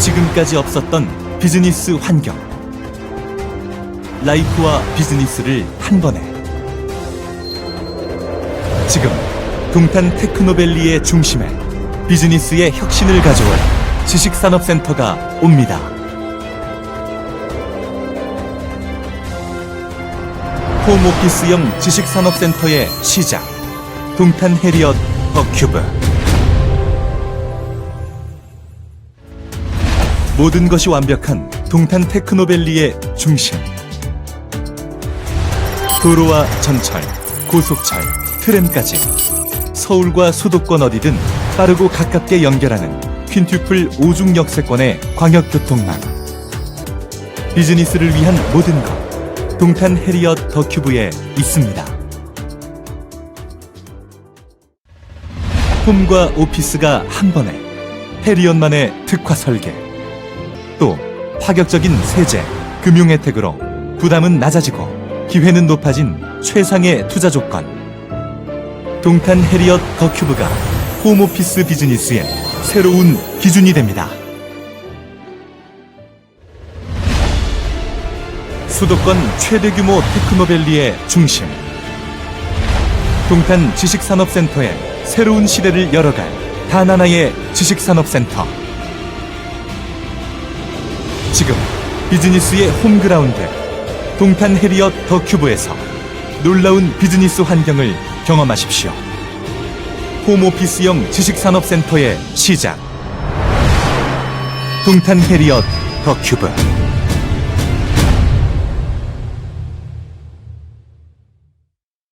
지금까지 없었던 비즈니스 환경. 라이프와 비즈니스를 한 번에. 지금 동탄 테크노밸리의 중심에 비즈니스의 혁신을 가져올 지식산업센터가 옵니다. 홈오피스형 지식산업센터의 시작. 동탄 해리엇 더큐브. 모든 것이 완벽한 동탄 테크노밸리의 중심. 도로와 전철, 고속철, 트램까지 서울과 수도권 어디든 빠르고 가깝게 연결하는 퀸튜플 오중 역세권의 광역교통망. 비즈니스를 위한 모든 것. 동탄 해리엇 더큐브에 있습니다. 홈과 오피스가 한 번에 해리엇만의 특화 설계. 또 파격적인 세제, 금융 혜택으로 부담은 낮아지고 기회는 높아진 최상의 투자 조건. 동탄 해리엇 더큐브가 홈오피스 비즈니스의 새로운 기준이 됩니다. 수도권 최대 규모 테크노밸리의 중심. 동탄 지식산업센터의 새로운 시대를 열어갈 단 하나의 지식산업센터. 지금 비즈니스의 홈그라운드 동탄 해리엇 더큐브에서 놀라운 비즈니스 환경을 경험하십시오. 홈오피스형 지식산업센터의 시작. 동탄 해리엇 더큐브.